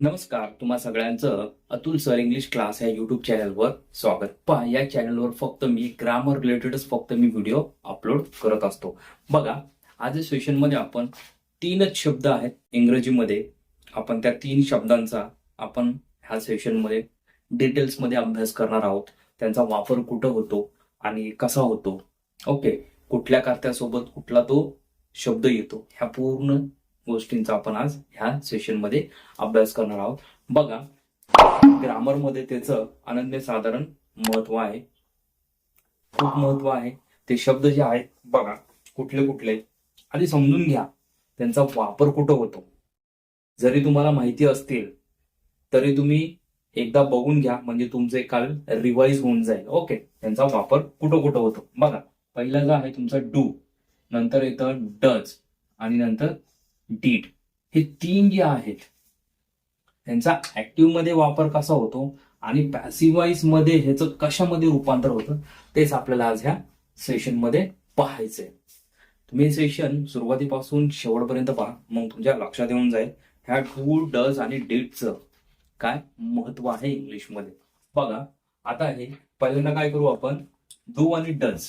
नमस्कार तुम्हा सगळ्यांचं अतुल सर इंग्लिश क्लास या युट्यूब चॅनलवर स्वागत. पहा या चॅनलवर फक्त मी ग्रामर रिलेटेडच फक्त मी व्हिडिओ अपलोड करत असतो. बघा आज सेशनमध्ये आपण तीनच शब्द आहेत इंग्रजीमध्ये. आपण त्या तीन शब्दांचा आपण ह्या सेशनमध्ये डिटेल्समध्ये अभ्यास करणार आहोत. त्यांचा वापर कुठं होतो आणि कसा होतो. ओके कुठल्या कार्त्यासोबत कुठला तो शब्द येतो. ह्या पूर्ण गोष्टींचा आपण आज ह्या सेशनमध्ये अभ्यास करणार आहोत. बघा ग्रामरमध्ये त्याचं अनन्य साधारण महत्त्व आहे. खूप महत्त्व आहे. ते शब्द जे आहेत बघा कुठले कुठले आधी समजून घ्या. त्यांचा वापर कुठं होतो? जरी तुम्हाला माहिती असतील तरी तुम्ही एकदा बघून घ्या. म्हणजे तुमचे काल रिवाईज होऊन जाईल. ओके त्यांचा वापर कुठं कुठं होतो? बघा पहिला जो आहे तुमचा डू नंतर येतं डज आणि नंतर डीड हे तीन जे आहेत त्यांचा ऍक्टिव्हमध्ये वापर कसा होतो आणि पॅसिवाईजमध्ये ह्याचं कशामध्ये रूपांतर होतं तेच आपल्याला आज ह्या सेशनमध्ये पाहायचंय. तुम्ही सेशन सुरुवातीपासून शेवटपर्यंत पहा मग तुमच्या लक्षात येऊन जाईल ह्या टू डज आणि डीडचं काय महत्त्व आहे इंग्लिशमध्ये बघा आता हे पहिल्यांदा काय करू आपण? डू आणि डज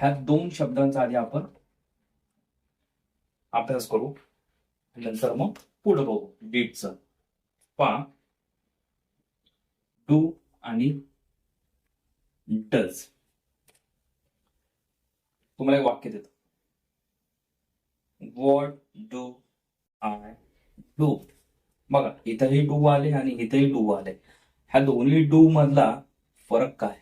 ह्या दोन शब्दांचा आधी आपण अभ्यास करू. नंतर मग पुढे बघू. डीटचं पा डू आणि डज तुम्हाला एक वाक्य देतो. वॉट डू आय डू बघा इथंही डू आले आणि इथंही डू आले. ह्या दोन्ही डू मधला फरक काय?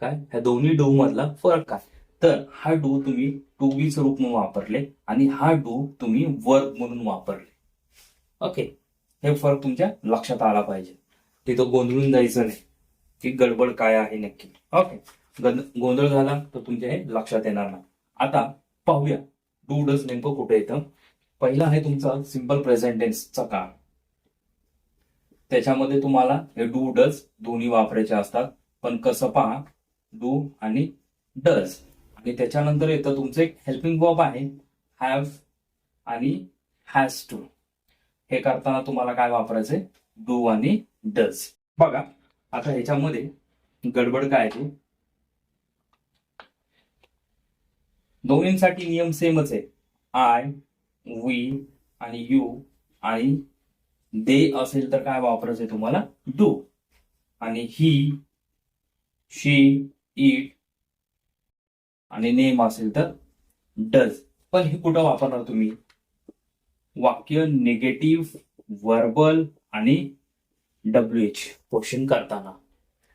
काय? ह्या दोन्ही डू मधला फरक काय? तर हा डू तुम्ही टू बीच रूप म्हणून वापरले आणि हा डू तुम्ही वर्क म्हणून वापरले. ओके. हे फरक तुमच्या लक्षात आला पाहिजे. तिथं गोंधळून जायचं नाही. की गडबड काय आहे नक्की. ओके. गोंधळ झाला तर तुमच्या हे लक्षात येणार नाही. आता पाहूया. डू डज नेमकं कुठे येतं? पहिला आहे तुमचा सिंपल प्रेझेंटेन्सचा काळ. त्याच्यामध्ये तुम्हाला हे डू डज दोन्ही वापरायचे असतात. पण कसं पहा? डू आणि डज आणि त्याच्यानंतर येतं तुमचं एक हेल्पिंग वर्ब आहे. हॅव आणि हॅज टू हे करताना तुम्हाला काय वापरायचंय? डू आणि डज बघा आता ह्याच्यामध्ये गडबड काय आहे? ती दोन्हींसाठी नियम सेमच आहे. आय वी आणि यू आणि दे असेल तर काय वापरायचंय तुम्हाला? डू आणि ही शी इट आणि नेम असेल तर डज पण हे कुठं वापरणार तुम्ही? वाक्य निगेटिव्ह वर्बल आणि डब्ल्यू एच क्वेश्चन करताना.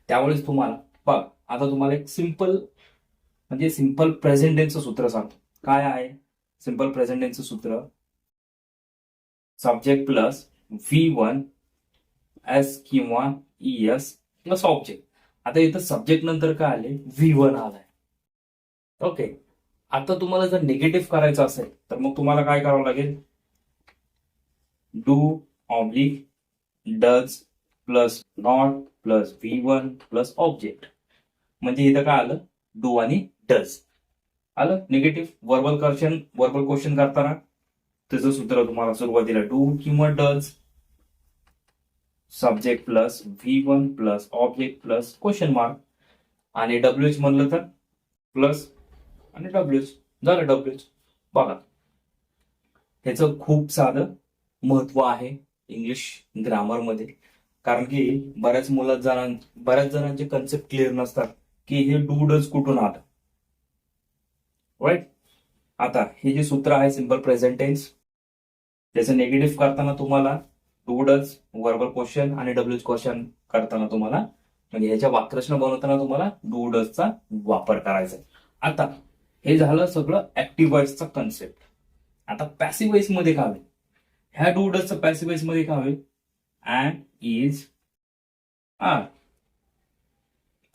त्यावेळेस तुम्हाला बघ आता तुम्हाला एक सिंपल म्हणजे सिंपल प्रेझेंटेन्सचं सूत्र सांगतो. काय आहे? सिंपल प्रेझेंटेन्सचं सूत्र. Subject plus V one S किंवा ई एस प्लस ऑब्जेक्ट आता इथं सब्जेक्ट नंतर काय आले? व्ही वन आलाय. ओके आता तुम्हाला जर निगेटिव्ह करायचं असेल तर मग तुम्हाला काय करावं लागेल? Do oblique does plus not plus V one plus object म्हणजे इथं काय आलं? डू आणि डज आलं? Negative verbal question verbal question करताना त्याचं सूत्र तुम्हाला सुरुवातीला डू किंवा does subject plus V one plus object plus question mark आणि डब्ल्यू एच म्हणलं तर प्लस आणि डब्ल्यू एच झालं डब्ल्यू एच बघा. त्याचं खूप साधं महत्त्व आहे इंग्लिश ग्रामरमध्ये कारण की बऱ्याच मुलं जणां बऱ्याच जणांचे कन्सेप्ट क्लिअर नसतात की हे डू डज कुठून आलं. राईट आता हे जे सूत्र आहे सिंपल प्रेझेंटेन्स त्याचं निगेटिव्ह करताना तुम्हाला टू डज वर्बल क्वेश्चन आणि डब्ल्यू क्वेश्चन करताना तुम्हाला म्हणजे ह्याच्या वाक्यरचना बनवताना तुम्हाला डू वापर करायचा आता हे झालं सगळं ऍक्टिव्ह व्हॉइसचा कन्सेप्ट आता पॅसिव्ह व्हॉइसमध्ये काय होईल? ह्या डू डजचं पॅसिव्ह व्हॉइसमध्ये काय होईल? अँड इज आर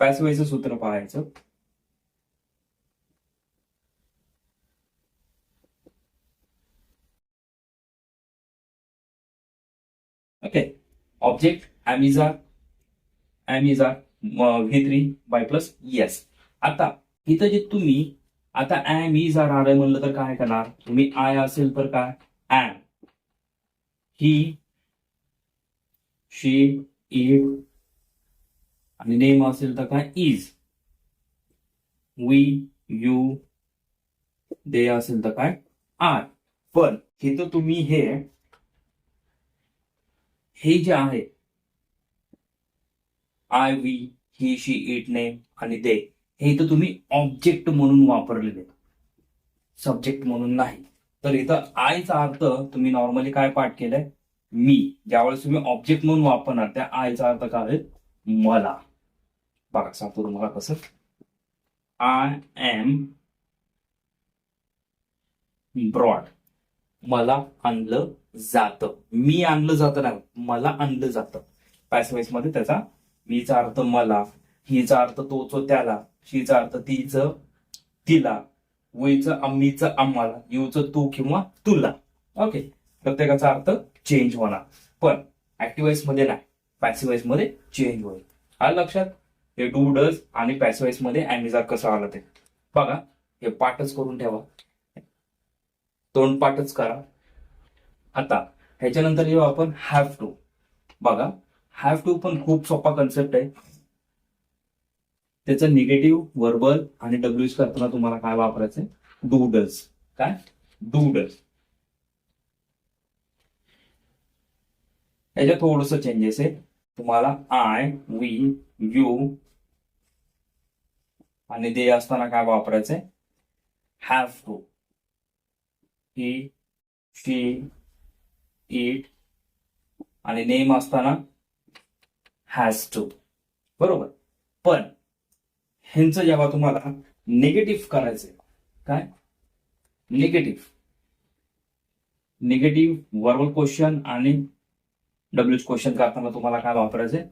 पॅसिव्ह व्हॉइसचं सूत्र पाहायचं. Okay object am is V three by plus yes आता इथं जे तुम्ही आता एम इज आर आर म्हणलं तर काय करणार? तुम्ही आय असेल तर काय? एम ही शी इट आणि नेम असेल तर काय? इज वी यू दे असेल तर काय? आर पण हे तर तुम्ही हे हे जे आहे I we he she it name आणि दे हे तर तुम्ही ऑब्जेक्ट म्हणून वापरलेले सब्जेक्ट म्हणून नाही. तर इथं आयचा अर्थ तुम्ही नॉर्मली काय पाठ केलंय? मी. ज्यावेळेस तुम्ही ऑब्जेक्ट म्हणून वापरणार त्या आयचा अर्थ काय आहे? मला. बघा सांगतो तुम्हाला कसं. आय एम ब्रॉड मला आणलं जातं. मी आणलं जातं नाही मला आणलं जातं. पॅसिवाईसमध्ये त्याचा मीचा अर्थ मला. हिचा अर्थ तोच त्याला शीचा अर्थ तिच तिला वयचं आम्हीचं आम्हाला युचं तू किंवा तुला. ओके प्रत्येकाचा अर्थ चेंज होणार. पण ऍक्टिव्हाइसमध्ये नाही. पॅसिवाईसमध्ये चेंज होईल. आलं लक्षात? हे डू डज आणि पॅसिवाईसमध्ये अॅमिझा कसं आलं ते? बघा हे पाठच करून ठेवा. तोंड पाठच करा. आता ह्याच्यानंतर येऊ आपण हॅव टू बघा हॅव टू पण खूप सोपा कन्सेप्ट आहे. त्याचं निगेटिव्ह वर्बल आणि डब्ल्यू करताना तुम्हाला काय वापरायचंय? डूडल्स काय? डूडल्स याच्यात थोडस चेंजेस आहे तुम्हाला आय वी यू आणि दे असताना काय वापरायचंय? Have to he she it आणि नेम असताना हॅज टू बरोबर? पण ह्यांचं जेव्हा तुम्हाला निगेटिव्ह करायचंय काय? निगेटिव्ह निगेटिव्ह वर्बल क्वेश्चन आणि डब्ल्यू क्वेश्चन करताना तुम्हाला काय वापरायचंय?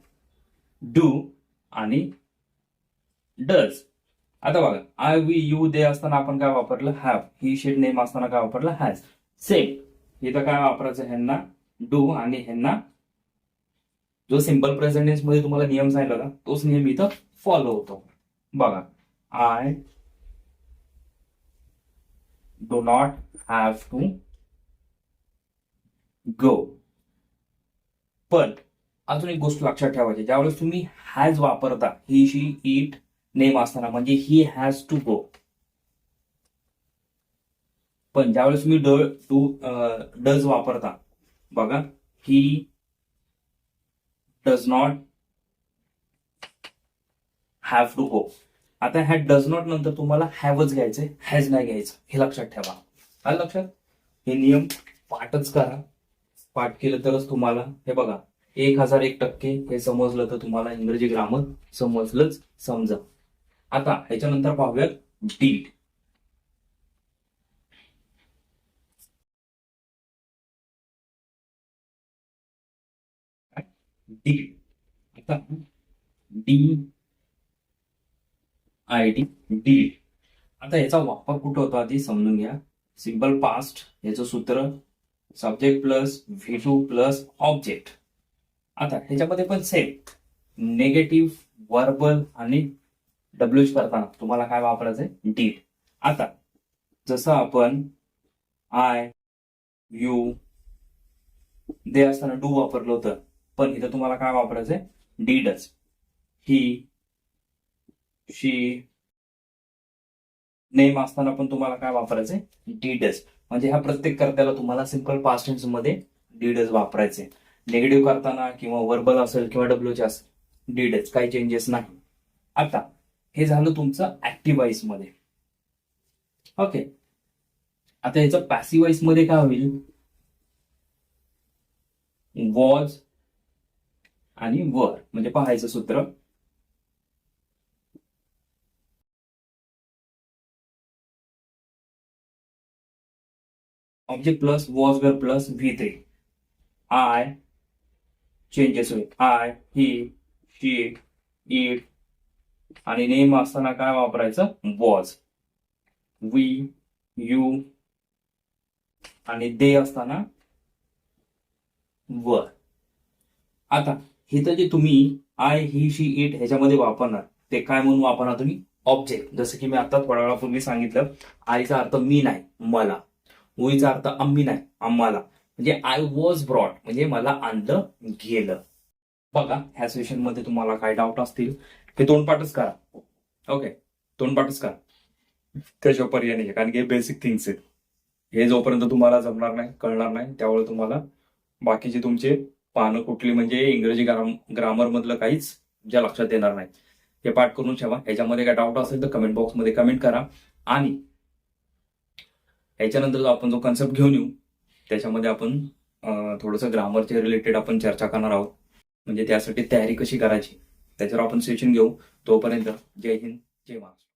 डू आणि डज आता बघा आय वी यू दे असताना आपण काय वापरलं? हॅव ही शेड नेम असताना काय वापरलं? हॅज सेम इथं काय वापरायचं? ह्यांना डू आणि ह्यांना जो सिंपल प्रेझेंटेन्समध्ये तुम्हाला नियम सांगितला तोच नियम इथं फॉलो होतो. बघा I do not have to go पण अजून एक गोष्ट लक्षात ठेवायची ज्यावेळेस तुम्ही हॅज वापरता ही शी इट नेम असताना म्हणजे ही हॅज टू गो पण ज्यावेळेस तुम्ही ड टू डज वापरता बघा he does not have to go आता ह्या डज नॉट नंतर तुम्हाला हॅवच घ्यायचंय हॅज नाही घ्यायचं. हे लक्षात ठेवा. आलं लक्षात? हे नियम पाठच करा. पाठ केलं तरच तुम्हाला हे बघा एक हजार एक टक्के हे समजलं तर तुम्हाला इंग्रजी ग्रामर समजलंच समजा. आता ह्याच्यानंतर पाहूयात डीड डीड आता डी आय डी आता याचा वापर कुठं होतो आधी समजून घ्या. सिंपल पास्ट याचं सूत्र. Subject plus V two plus object आता ह्याच्यामध्ये पण सेम नेगेटिव्ह वर्बल आणि डब्ल्यूच करताना तुम्हाला काय वापरायचं आहे डीड आता जसं आपण आय यू दे असताना डू वापरलं होतं. पण इथं तुम्हाला काय वापरायचंय? डीडच ही शी नेम असताना पण तुम्हाला काय वापरायचंय? डीडस म्हणजे ह्या प्रत्येक कर्त्याला तुम्हाला सिंपल पास्टमध्ये डीडस वापरायचे निगेटिव्ह करताना किंवा वर्बल असेल किंवा डब्ल्यूचे असेल डीडस काही चेंजेस नाही. आता हे झालं तुमचं ऍक्टिव्हाइसमध्ये. ओके आता याचं पॅसिवाइसमध्ये काय होईल? वॉज आणि वर म्हणजे पाहायचं सूत्र. Object plus was were plus V three I changes होईल आय ही शी इट आणि नेम असताना काय वापरायचं? वॉज वी यू आणि दे असताना वर आता हे तर जे तुम्ही आय ही शी इट ह्याच्यामध्ये वापरणार ते काय म्हणून वापरणार तुम्ही? ऑब्जेक्ट जसं की मी आता थोड्या वेळापूर्वी सांगितलं आईचा अर्थ मी नाही मला. उईचा अर्थ आम्ही नाही आम्हाला. म्हणजे आय वॉज ब्रॉड म्हणजे मला आणलं गेलं. बघा ह्या सेशनमध्ये तुम्हाला काय डाऊट असतील हे तोंडपाठच करा. ओके तोंडपाठच करा. त्याच्या पर्याय नाही कारण की हे बेसिक थिंग्स आहेत. हे जोपर्यंत तुम्हाला जमणार नाही कळणार नाही त्यावेळेला तुम्हाला बाकीचे तुमचे पानं कुठली म्हणजे इंग्रजी ग्राम ग्रामर मधलं काहीच ज्या लक्षात येणार नाही. हे पाठ करून ठेवा. याच्यामध्ये काय डाऊट असेल तर कमेंट बॉक्समध्ये कमेंट करा. आणि याच्यानंतर जो आपण जो कन्सेप्ट घेऊन येऊ त्याच्यामध्ये आपण थोडंसं ग्रामरच्या रिलेटेड आपण चर्चा करणार आहोत. म्हणजे त्यासाठी तयारी कशी करायची त्याच्यावर आपण सेशन घेऊ. तोपर्यंत जय हिंद जय महाराष्ट्र.